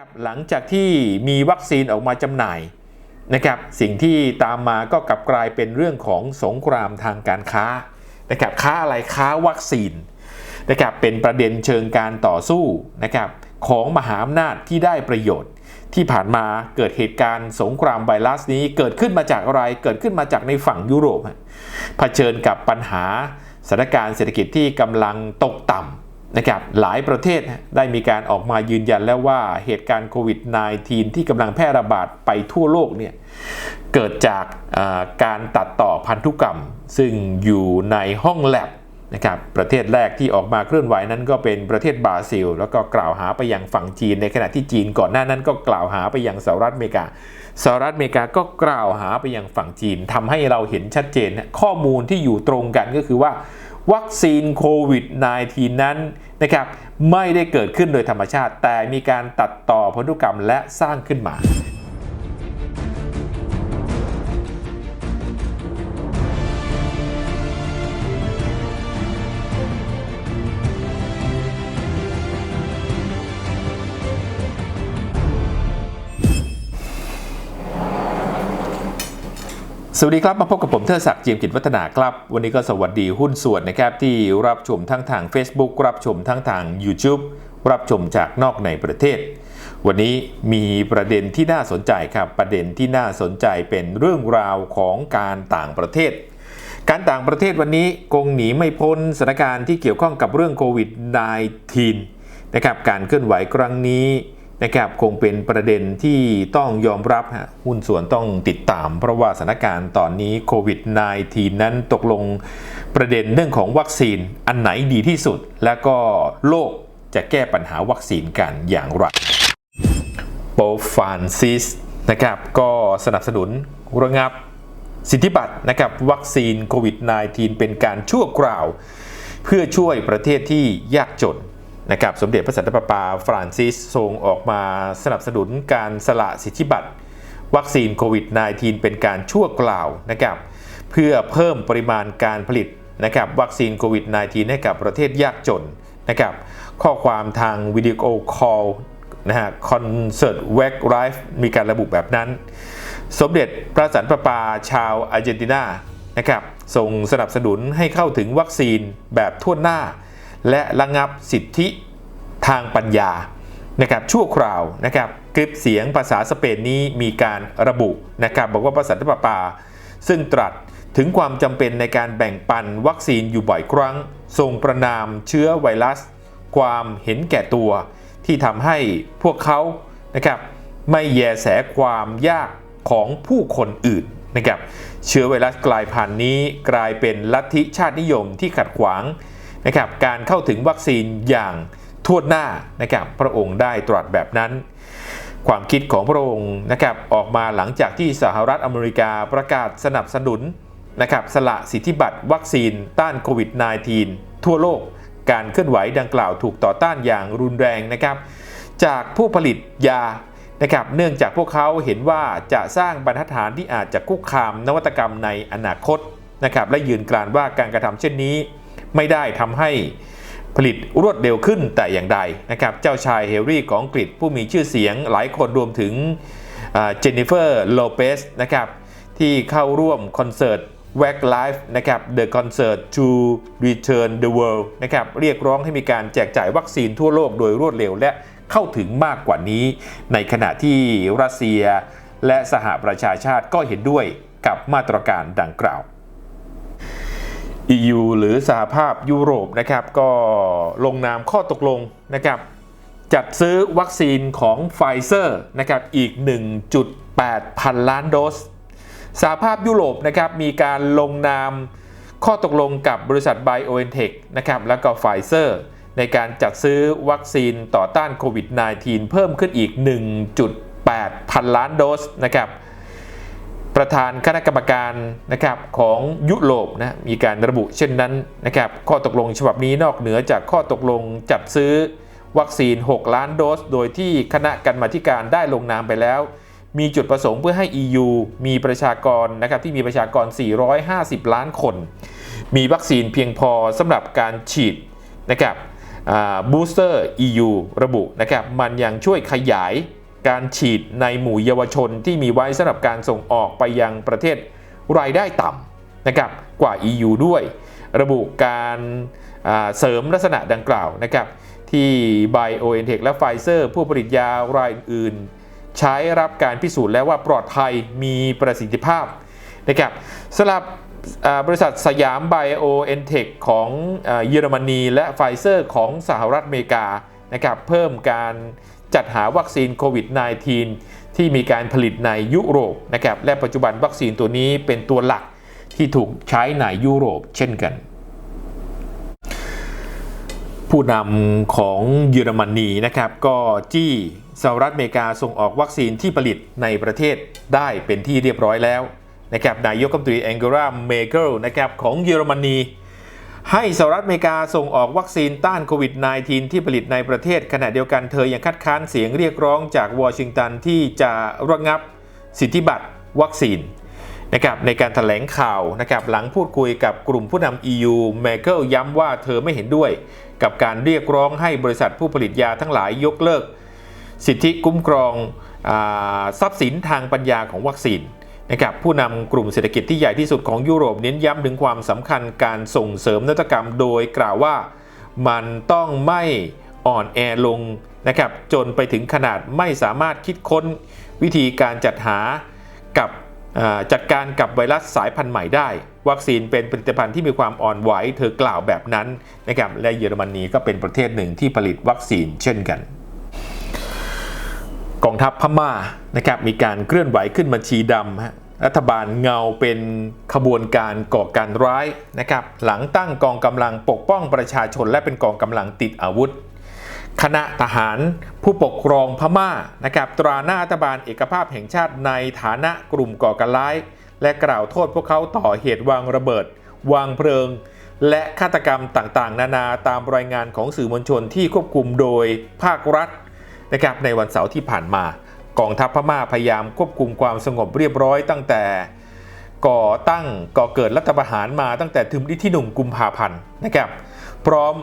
ครับหลังจากที่มีวัคซีนออกมาจำหน่ายนะครับสิ่งที่ตามมาก็กลับกลายเป็นเรื่องของสงครามทางการค้านะครับค้าอะไรค้าวัคซีนนะครับเป็นประเด็นเชิงการต่อสู้นะครับของมหาอำนาจที่ได้ประโยชน์ ที่ผ่านมาเกิดเหตุการณ์สงครามไวรัสนี้เกิดขึ้นมาจากอะไรเกิดขึ้นมาจากในฝั่งยุโรปเผชิญกับปัญหาสถานการณ์เศรษฐกิจที่กำลังตกต่ำ นะครับหลายประเทศได้มีการออกมายืนยันแล้วว่าเหตุการณ์โควิด -19 ที่กำลังแพร่ระบาดไปทั่วโลกเนี่ยเกิดจากการตัดต่อพันธุกรรม ซึ่งอยู่ในห้องแลบนะครับประเทศแรกที่ออกมาเคลื่อนไหวนั้นก็เป็นประเทศบราซิล แล้วก็กล่าวหาไปยังฝั่งจีน ในขณะที่จีนก่อนหน้านั้นก็กล่าวหาไปยังสหรัฐอเมริกาสหรัฐอเมริกาก็กล่าวหาไปยังฝั่งจีนทำให้เราเห็นชัดเจนข้อมูลที่อยู่ตรงกันก็คือว่า วัคซีนโควิด -19 นั้นนะครับไม่ได้เกิดขึ้นโดยธรรมชาติ แต่มีการตัดต่อพันธุกรรมและสร้างขึ้นมา สวัสดีครับ มาพบกับผมเทอศักดิ์เจียมกิจวัฒนาครับ วันนี้ก็สวัสดีหุ้นส่วนนะครับที่รับชมทั้งทาง Facebook รับชมทั้งทาง YouTube รับชมจากนอกในประเทศ วันนี้มีประเด็นที่น่าสนใจครับ ประเด็นที่น่าสนใจเป็นเรื่องราวของการต่างประเทศ การต่างประเทศวันนี้คงหนีไม่พ้นสถานการณ์ที่เกี่ยวข้องกับเรื่องโควิด -19 นะครับการเคลื่อนไหวครั้งนี้ นะครับคงเป็นประเด็นที่ต้องยอมรับฮะหุ้นส่วนต้องติดตาม เพราะว่าสถานการณ์ตอนนี้โควิด -19 นั้นตกลงประเด็นเรื่องของวัคซีนอันไหนดีที่สุด และก็โลกจะแก้ปัญหาวัคซีนกันอย่างไรโปฟานซิสนะครับก็สนับสนุนระงับสิทธิบัตรนะครับวัคซีนโควิด -19 เป็นการชั่วคราว เพื่อช่วยประเทศที่ยากจน นะครับสมเด็จพระสันตะปาปาฟรานซิสทรงออกมาสนับสนุนการสละสิทธิบัตรวัคซีนโควิด -19 เป็นการชั่วคราวนะครับเพื่อเพิ่มปริมาณการผลิตนะครับวัคซีนโควิด -19 ให้กับประเทศยากจนนะครับข้อความทางวิดีโอคอลนะฮะคอนเสิร์ตแวกไรฟ์มีการระบุแบบนั้น สมเด็จพระสันตะปาปาชาวอาร์เจนตินานะครับทรงสนับสนุนให้เข้าถึงวัคซีนแบบทั่วหน้า และระงับสิทธิทางปัญญานะครับชั่วคราวนะครับคลิปเสียงภาษาสเปนนี้มีการระบุนะครับบอกว่าพระสันตะปปา ซึ่งตรัสถึงความจำเป็นในการแบ่งปันวัคซีนอยู่บ่อยครั้งทรงประนามเชื้อไวรัส ความเห็นแก่ตัว ที่ทำให้พวกเขานะครับไม่แยแสความยากของผู้คนอื่นนะครับเชื้อไวรัสกลายพันธุ์นี้กลายเป็นลัทธิชาตินิยมที่ขัดขวาง นะครับการเข้าถึงวัคซีนอย่างทั่วหน้านะครับพระองค์ได้ตรัสแบบนั้น ความคิดของพระองค์นะครับออกมาหลังจากที่สหรัฐอเมริกาประกาศสนับสนุนนะครับสละสิทธิบัตรวัคซีนต้านโควิด -19 ทั่วโลก การเคลื่อนไหวดังกล่าวถูกต่อต้านอย่างรุนแรงนะครับ จากผู้ผลิตยานะครับเนื่องจากพวกเขาเห็นว่าจะสร้างบรรทัดฐานที่อาจจะคุกคามนวัตกรรมในอนาคตนะครับและยืนกรานว่าการกระทำเช่นนี้ ไม่ได้ทำให้ผลิตรวดเร็วขึ้นแต่อย่างใดนะครับเจ้าชายเฮร์รี่ของอังกฤษผู้มีชื่อเสียงหลายคนรวมถึงเจนนิเฟอร์โลเปสนะครับที่เข้าร่วมคอนเสิร์ต w a c Live นะครับ The Concert to Return the World นะครับเรียกร้องให้มีการแจกจ่ายวัคซีนทั่วโลกโดยรวดเร็วและเข้าถึงมากกว่านี้ ในขณะที่รัสเซียและสหประชาชาติก็เห็นด้วยกับมาตรการดังกล่าว EU หรือสหภาพยุโรปนะครับก็ลงนามข้อตกลงนะครับจัดซื้อวัคซีนของไฟเซอร์นะครับอีก 1.8 พันล้านโดสสหภาพยุโรปนะครับมีการลงนามข้อตกลงกับบริษัท BioNTech นะครับแล้วก็ไฟเซอร์ในการจัดซื้อวัคซีนต่อต้านโควิด -19 เพิ่มขึ้นอีก 1.8 พันล้านโดสนะครับ ประธานคณะกรรมการนะครับของยุโรปนะมีการระบุเช่นนั้นนะครับข้อตกลงฉบับนี้นอกเหนือจากข้อตกลงจัดซื้อวัคซีน 6 ล้านโดส โดยที่คณะกรรมาธิการได้ลงนามไปแล้ว มีจุดประสงค์เพื่อให้ EU มีประชากรนะครับที่มีประชากร 450 ล้านคน มีวัคซีนเพียงพอสำหรับการฉีดนะครับบูสเตอร์ EU ระบุนะครับมันยังช่วยขยาย การฉีดในหมู่เยาวชนที่มีไว้สำหรับการส่งออกไปยังประเทศรายได้ต่ำนะครับกว่า EU ด้วย ระบุการเสริมลักษณะดังกล่าวนะครับที่ BioNTech และ Pfizer ผู้ผลิตยารายอื่น ใช้รับการพิสูจน์แล้วว่าปลอดภัยมีประสิทธิภาพนะครับสำหรับบริษัทสยามไบโอเอ็นเทคของเยอรมนี และไฟเซอร์ของสหรัฐอเมริกานะครับเพิ่มการ จัดหาวัคซีนโควิด -19 ที่มีการผลิตในยุโรปนะครับและปัจจุบันวัคซีนตัวนี้เป็นตัวหลักที่ถูกใช้ในยุโรปเช่นกัน ผู้นำของเยอรมนีนะครับ ก็จี้สหรัฐอเมริกาส่งออกวัคซีนที่ผลิตในประเทศได้เป็นที่เรียบร้อยแล้วนะครับนายกรัฐมนตรีแองเกลาเมเกลนะครับของเยอรมนี ให้สหรัฐอเมริกาส่งออกวัคซีนต้านโควิด -19 ที่ผลิตในประเทศ ขณะเดียวกันเธอยังคัดค้านเสียงเรียกร้องจากวอชิงตันที่จะระงับสิทธิบัตรวัคซีนนะครับในการถแถลงข่าวนะครับหลังพูดคุยกับกลุ่มผู้นำ EU เมเกิลย้ำว่าเธอไม่เห็นด้วย กับการเรียกร้องให้บริษัทผู้ผลิตยาทั้งหลายยกเลิก สิทธิคุ้มครองอทรัพย์สินทางปัญญาของวัคซีน นะครับผู้นำกลุ่มเศรษฐกิจที่ใหญ่ที่สุดของยุโรปเน้นย้ำถึงความสำคัญการส่งเสริมนวัตกรรมโดยกล่าวว่ามันต้องไม่อ่อนแอลงนะครับจนไปถึงขนาดไม่สามารถคิดค้นวิธีการจัดหากับจัดการกับไวรัสสายพันธุ์ใหม่ได้ วัคซีนเป็นผลิตภัณฑ์ที่มีความอ่อนไหวเธอกล่าวแบบนั้นนะครับและเยอรมนีก็เป็นประเทศหนึ่งที่ผลิตวัคซีนเช่นกัน กองทัพพม่านะครับมีการเคลื่อนไหวขึ้นมาชีดำฮะ รัฐบาลเงาเป็นขบวนการก่อการร้ายนะครับหลังตั้งกองกำลังปกป้องประชาชนและเป็นกองกำลังติดอาวุธ คณะทหารผู้ปกครองพม่านะครับตราหน้ารัฐบาลเอกภาพแห่งชาติในฐานะกลุ่มก่อการร้าย และกล่าวโทษพวกเขาต่อเหตุวางระเบิด วางเพลิง และฆาตกรรมต่างๆ นานาตามรายงานของสื่อมวลชนที่ควบคุมโดยภาครัฐนะครับในวันเสาร์ที่ผ่านมา กองทัพพม่าพยายามควบคุมความสงบเรียบร้อยตั้งแต่ก่อตั้งก่อเกิดรัฐประหารมาตั้งแต่ถึงที่หนุ่มกุมภาพันธ์นะครับ พร้อม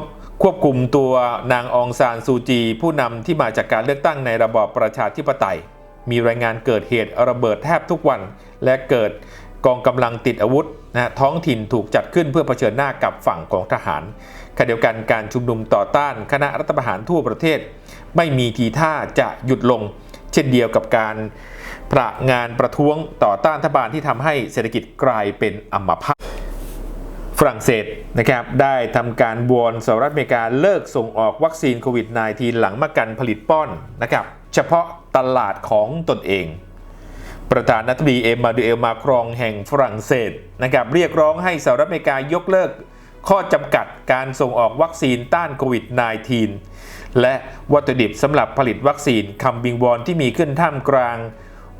ควบคุมตัวนางองซานซูจี ผู้นำที่มาจากการเลือกตั้งในระบอบประชาธิปไตย มีรายงานเกิดเหตุระเบิดแทบทุกวัน และเกิดกองกำลังติดอาวุธนะท้องถิ่นถูกจัดขึ้นเพื่อเผชิญหน้ากับฝั่งของทหารขณะเดียวกันการชุมนุมต่อต้านคณะรัฐประหารทั่วประเทศ ไม่มีทีท่าจะหยุดลง เช่นเดียวกับการประงานประท้วงต่อต้านรัฐบาลที่ทำให้เศรษฐกิจกลายเป็นอัมพาตฝรั่งเศสนะครับได้ทำการบวนสหรัฐอเมริกาเลิกส่งออกวัคซีนโควิด -19 หลังมากันผลิตป้อนนะครับเฉพาะตลาดของตนเอง ประธานาธิบดีเอ็มมาดูเอลมาครองแห่งฝรั่งเศสนะครับเรียกร้องให้สหรัฐอเมริกายกเลิกข้อจำกัดการส่งออกวัคซีนต้านโควิด -19 และวัตถุดิบสำหรับผลิตวัคซีนคำบิงวอนที่มีขึ้นท่ามกลาง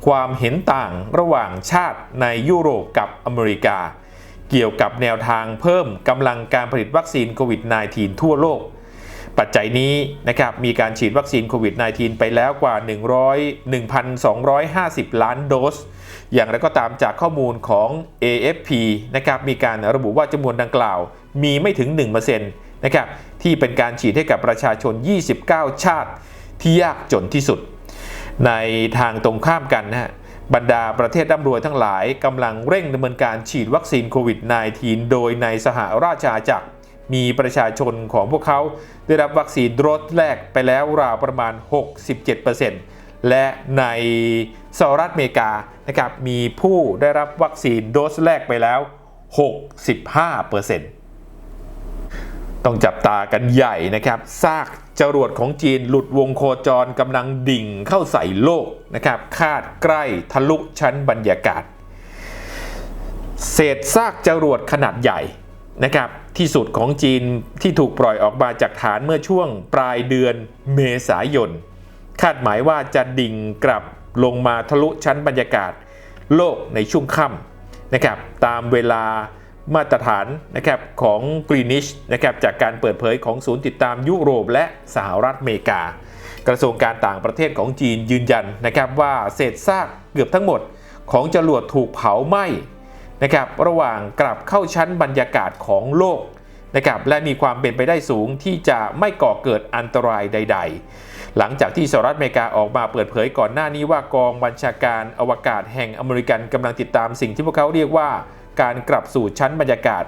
ความเห็นต่างระหว่างชาติในยุโรปกับอเมริกา เกี่ยวกับแนวทางเพิ่มกำลังการผลิตวัคซีนโควิด -19 ทั่วโลก ปัจจัยนี้นะครับมีการฉีดวัคซีนโควิด -19 ไปแล้วกว่า 100 1,250 ล้านโดส อย่างไรก็ตามจากข้อมูลของ AFP นะครับมีการระบุว่าจำนวนดังกล่าวมีไม่ถึง 1% นะครับที่เป็นการฉีดให้กับประชาชน 29 ชาติที่ยากจนที่สุด ในทางตรงข้ามกันนะฮะบรรดาประเทศร่ำรวยทั้งหลายกำลังเร่งดำเนินการฉีดวัคซีนโควิด -19 โดยในสหราชอาณาจักรมีประชาชนของพวกเขาได้รับวัคซีนโดสแรกไปแล้วราวประมาณ 67%และในสหรัฐอเมริกานะครับมีผู้ได้รับวัคซีนโดสแรกไปแล้ว 65% ต้องจับตากันใหญ่นะครับ ซากจรวดของจีนหลุดวงโคจรกำลังดิ่งเข้าใส่โลกนะครับ คาดใกล้ทะลุชั้นบรรยากาศ เศษซากจรวดขนาดใหญ่นะครับ ที่สุดของจีนที่ถูกปล่อยออกมาจากฐานเมื่อช่วงปลายเดือนเมษายน คาดหมายว่าจะดิ่งกลับลงมาทะลุชั้นบรรยากาศ โลกในช่วงค่ำนะครับ ตามเวลา มาตรฐานนะครับของกรีนิชนะครับจากการเปิดเผยของศูนย์ติดตามยุโรปและสหรัฐอเมริกา กระทรวงการต่างประเทศของจีนยืนยันนะครับว่าเศษซากเกือบทั้งหมดของจรวดถูกเผาไหม้นะครับระหว่างกลับเข้าชั้นบรรยากาศของโลกนะครับและมีความเป็นไปได้สูงที่จะไม่ก่อเกิดอันตรายใด ๆ หลังจากที่สหรัฐอเมริกาออกมาเปิดเผยก่อนหน้านี้ว่ากองบัญชาการอวกาศแห่งอเมริกันกำลังติดตามสิ่งที่พวกเขาเรียกว่า การกลับสู่ชั้นบรรยากาศ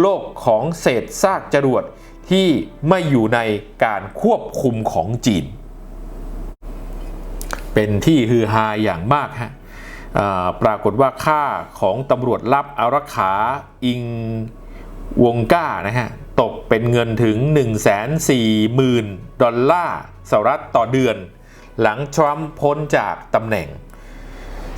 โลกของเศษซากจรวดที่ไม่อยู่ในการควบคุมของจีน เป็นที่ฮือฮาอย่างมากฮะปรากฏว่าค่าของตำรวจลับอารักขาอิงวงก้านะฮะ ตกเป็นเงินถึง 140,000 ดอลลาร์สหรัฐต่อเดือน หลังทรัมป์พ้นจากตำแหน่ง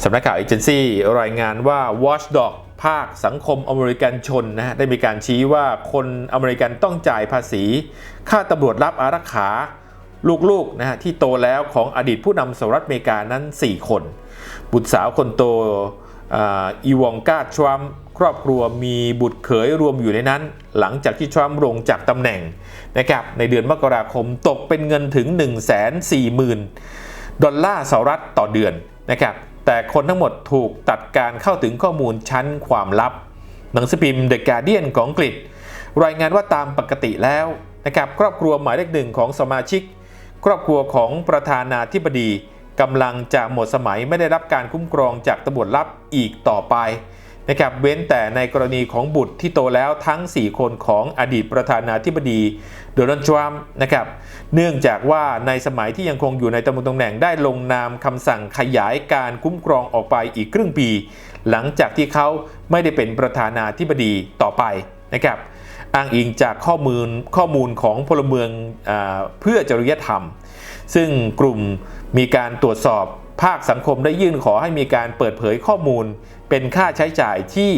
สำนักข่าวเอเจนซี่รายงานว่า Watchdog ภาคสังคมอเมริกันชนนะฮะได้มีการชี้ว่าคนอเมริกันต้องจ่ายภาษี ค่าตำรวจรับอารักขาลูกๆนะฮะที่โตแล้วของอดีตผู้นำสหรัฐอเมริกานั้น 4 คน บุตรสาวคนโตอีวองกาทรัมครอบครัวมีบุตรเขยรวมอยู่ในนั้น หลังจากที่ทรัมป์ลงจากตำแหน่งนะครับในเดือนมกราคมตกเป็นเงินถึง 140,000 ดอลลาร์สหรัฐต่อเดือนนะครับ แต่คนทั้งหมดถูกตัดการเข้าถึงข้อมูลชั้นความลับ หนังสือพิมพ์ The Guardian ของอังกฤษ รายงานว่าตามปกติแล้วนะครับครอบครัวหมายเลขหนึ่งของสมาชิก ครอบครัวของประธานาธิบดีกำลังจะหมดสมัยไม่ได้รับการคุ้มครองจากตำรวจลับอีกต่อไปนะครับเว้นแต่ในกรณีของบุตรที่โตแล้วทั้ง 4 คนของอดีตประธานาธิบดีโดนัลด์ทรัมป์นะครับ เนื่องจากว่าในสมัยที่ยังคงอยู่ในตำแหน่งตำแหน่งได้ลงนามคำสั่งขยายการคุ้มครองออกไปอีกครึ่งปี หลังจากที่เขาไม่ได้เป็นประธานาธิบดีต่อไปนะครับอ้างอิงจากข้อมูลข้อมูลของพลเมืองอเพื่อจริยธรรม ซึ่งกลุ่มมีการตรวจสอบภาคสังคมได้ยื่นขอให้มีการเปิดเผยข้อมูล เป็นค่าใช้จ่ายที่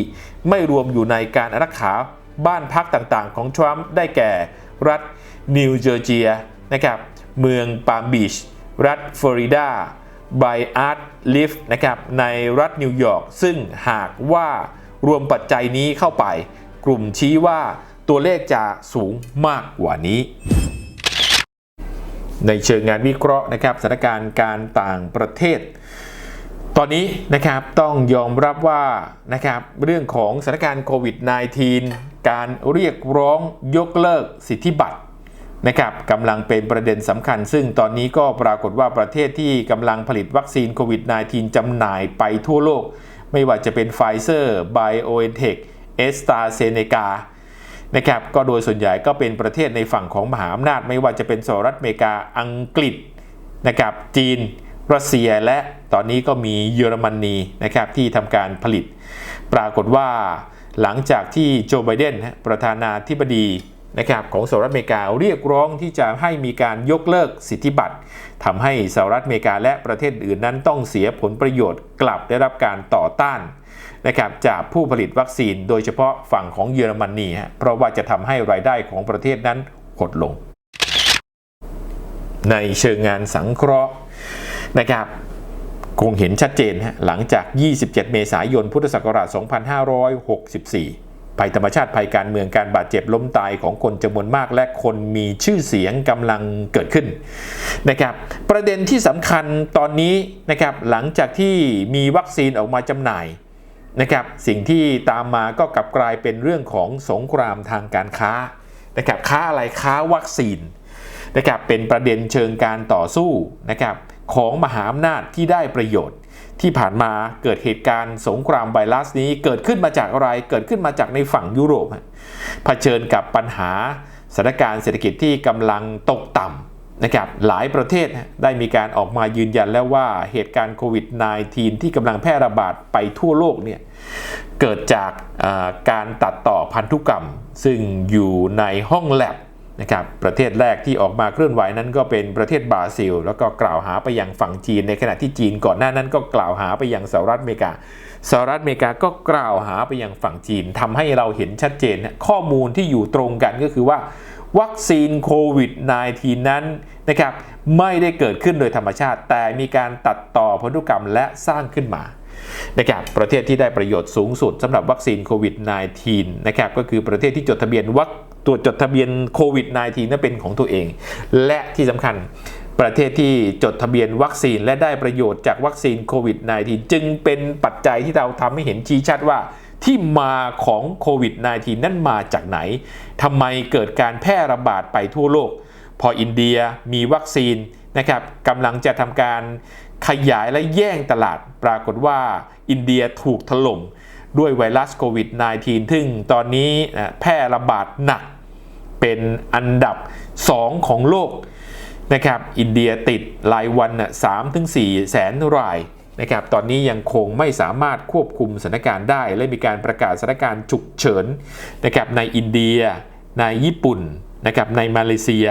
ไม่รวมอยู่ในการรักษาบ้านพักต่างๆ ของทรัมป์ได้แก่รัฐนิวเจอร์เจีย นะครับเมืองปาล์มบีช รัฐฟลอริดาไบอาร์ตลิฟนะครับในรัฐนิวยอร์กซึ่งหากว่ารวมปัจจัยนี้เข้าไป กลุ่มชี้ว่าตัวเลขจะสูงมากกว่านี้ ในเชิงงานวิเคราะห์นะครับสถานการณ์การต่างประเทศ ตอนนี้นะครับต้องยอมรับว่านะครับเรื่องของสถานการณ์โควิด -19 การเรียกร้องยกเลิกสิทธิบัตร นะครับกำลังเป็นประเด็นสำคัญ ซึ่งตอนนี้ก็ปรากฏว่าประเทศที่กำลังผลิตวัคซีนโควิด -19 จำหน่ายไปทั่วโลก ไม่ว่าจะเป็นไฟเซอร์ไบโอเอนเทคเอสตาเซเนกานะครับก็โดยส่วนใหญ่ก็เป็นประเทศในฝั่งของมหาอำนาจ ไม่ว่าจะเป็นสหรัฐอเมริกาอังกฤษนะครับจีน รัสเซียและตอนนี้ก็มีเยอรมนีนะครับที่ทำการผลิต ปรากฏว่าหลังจากที่โจไบเดนประธานาธิบดี นะครับของสหรัฐอเมริกาเรียกร้องที่จะให้มีการยกเลิกสิทธิบัตรทำให้สหรัฐอเมริกาและประเทศอื่นนั้นต้องเสียผลประโยชน์กลับได้รับการต่อต้านนะครับจากผู้ผลิตวัคซีนโดยเฉพาะฝั่งของเยอรมนีฮะเพราะว่าจะทำให้รายได้ของประเทศนั้นหดลง ในเชิงงานสังเคราะห์นะครับคงเห็นชัดเจนฮะหลังจาก 27 เมษายน พุทธศักราช 2564 ภัยธรรมชาติภัยการเมืองการบาดเจ็บล้มตายของคนจำนวนมากและคนมีชื่อเสียงกำลังเกิดขึ้นนะครับประเด็นที่สำคัญตอนนี้นะครับหลังจากที่มีวัคซีนออกมาจำหน่ายนะครับสิ่งที่ตามมาก็กลับกลายเป็นเรื่องของสงครามทางการค้านะครับค้าอะไรค้าวัคซีนนะครับเป็นประเด็นเชิงการต่อสู้นะครับ ของมหาอำนาจที่ได้ประโยชน์ ที่ผ่านมาเกิดเหตุการณ์สงครามไวรัสนี้เกิดขึ้นมาจากอะไรเกิดขึ้นมาจากในฝั่งยุโรปเผชิญกับปัญหาสถานการณ์เศรษฐกิจที่กำลังตกต่ำนะครับหลายประเทศได้มีการออกมายืนยันแล้วว่าเหตุการณ์โควิด -19 ที่กำลังแพร่ระบาดไปทั่วโลกเนี่ยเกิดจากการตัดต่อพันธุกรรม ซึ่งอยู่ในห้องแลบ นะครับประเทศแรกที่ออกมาเคลื่อนไหวนั้นก็เป็นประเทศบราซิล แล้วก็กล่าวหาไปยังฝั่งจีน ในขณะที่จีนก่อนหน้านั้นก็กล่าวหาไปยังสหรัฐอเมริกาสหรัฐอเมริกาก็กล่าวหาไปยังฝั่งจีนทำให้เราเห็นชัดเจน ข้อมูลที่อยู่ตรงกันก็คือว่า วัคซีนโควิด -19 นั้นนะครับไม่ได้เกิดขึ้นโดยธรรมชาติ แต่มีการตัดต่อพันธุกรรมและสร้างขึ้นมานะครับประเทศที่ได้ประโยชน์สูงสุดสำหรับวัคซีนโควิด -19 นะครับก็คือประเทศที่จดทะเบียนวัค ตรวจจดทะเบียนโควิด -19 นั้นเป็นของตัวเอง และที่สำคัญประเทศที่จดทะเบียนวัคซีนและได้ประโยชน์จากวัคซีนโควิด -19 จึงเป็นปัจจัยที่เราทำให้เห็นชี้ชัดว่าที่มาของโควิด -19 นั่นมาจากไหน ทำไมเกิดการแพร่ระบาดไปทั่วโลก พออินเดียมีวัคซีนนะครับกำลังจะทำการขยายและแย่งตลาด ปรากฏว่าอินเดียถูกถล่ม ด้วยไวรัสโควิด -19 ซึ่งตอนนี้แพร่ระบาดหนักเป็นอันดับ 2 ของโลกนะครับ อินเดียติดรายวัน3ถึง4แสนรายนะครับ ตอนนี้ยังคงไม่สามารถควบคุมสถานการณ์ได้ และมีการประกาศสถานการณ์ฉุกเฉินนะครับในอินเดีย ในญี่ปุ่นนะครับในมาเลเซีย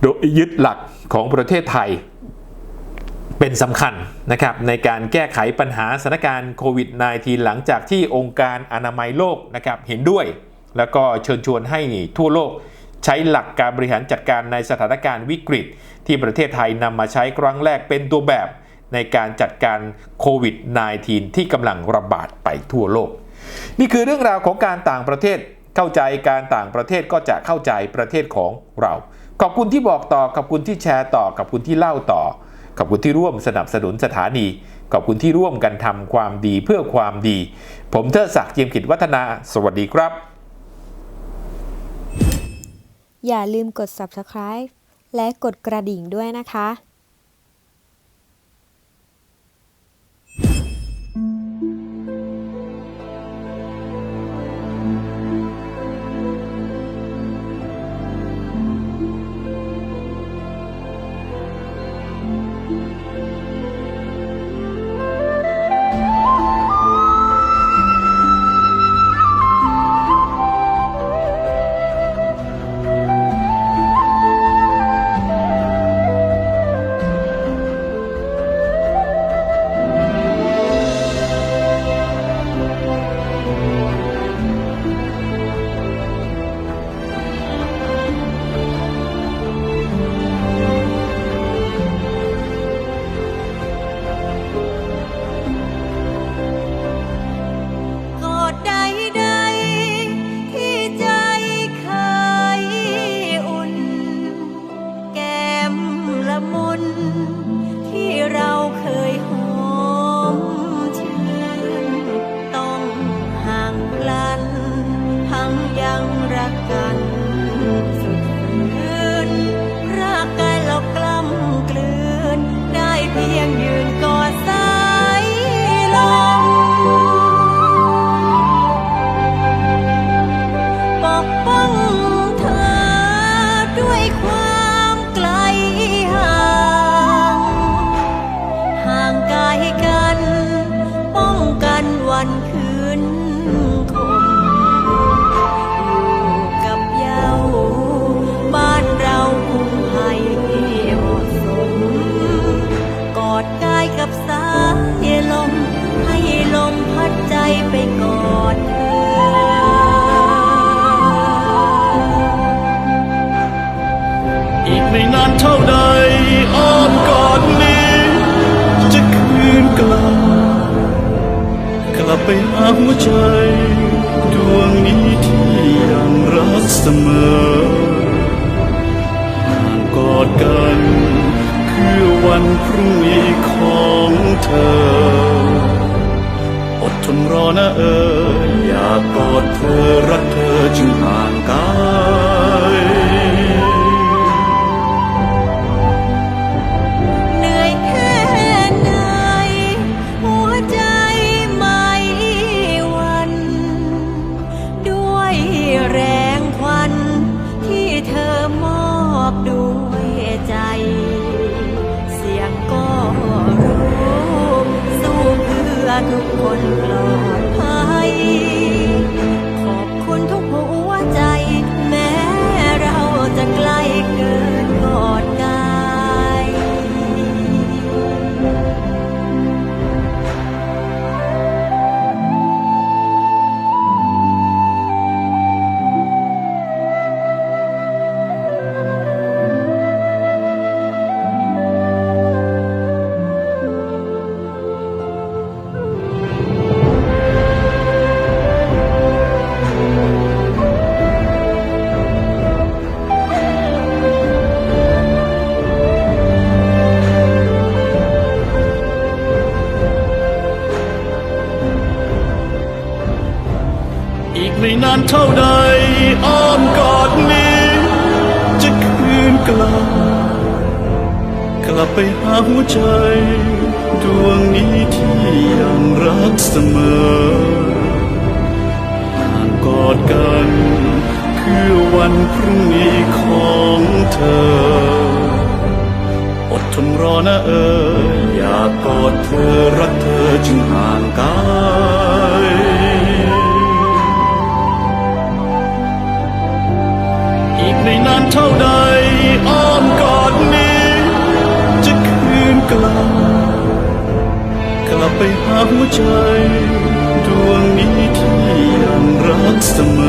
โดยยึดหลักของประเทศไทย เป็นสำคัญนะครับในการแก้ไขปัญหาสถานการณ์โควิด -19 หลังจากที่องค์การอนามัยโลกนะครับเห็นด้วย แล้วก็เชิญชวนให้ทั่วโลกใช้หลักการบริหารจัดการในสถานการณ์วิกฤต ที่ประเทศไทยนำมาใช้ครั้งแรกเป็นตัวแบบในการจัดการโควิด -19 ที่กำลังระบาดไปทั่วโลก นี่คือเรื่องราวของการต่างประเทศเข้าใจการต่างประเทศก็จะเข้าใจประเทศของเรา ขอบคุณที่บอกต่อขอบคุณที่แชร์ต่อขอบคุณที่เล่าต่อ ขอบคุณที่ร่วมสนับสนุนสถานี ขอบคุณที่ร่วมกันทำความดีเพื่อความดี ผมเทิดศักดิ์เจียมกิจวัฒนา สวัสดีครับ อย่าลืมกด subscribe และกดกระดิ่งด้วยนะคะ นะเอออยากอดเธอรักเธอจึงห่างกัน ลับไปหาหัวใจ ดวงนี้ที่ยังรักเสมอห่างกอดกันเพื่อวันพรุ่งนี้ของเธอ อดทนรอนะเอออยากกอดเธอรักเธอจึงห่างกายอีกไม่นานเท่าใดอ้อมกอดนี้ ลับไปหาหัวใจ ดวงนี้ที่ยังรักเสมอ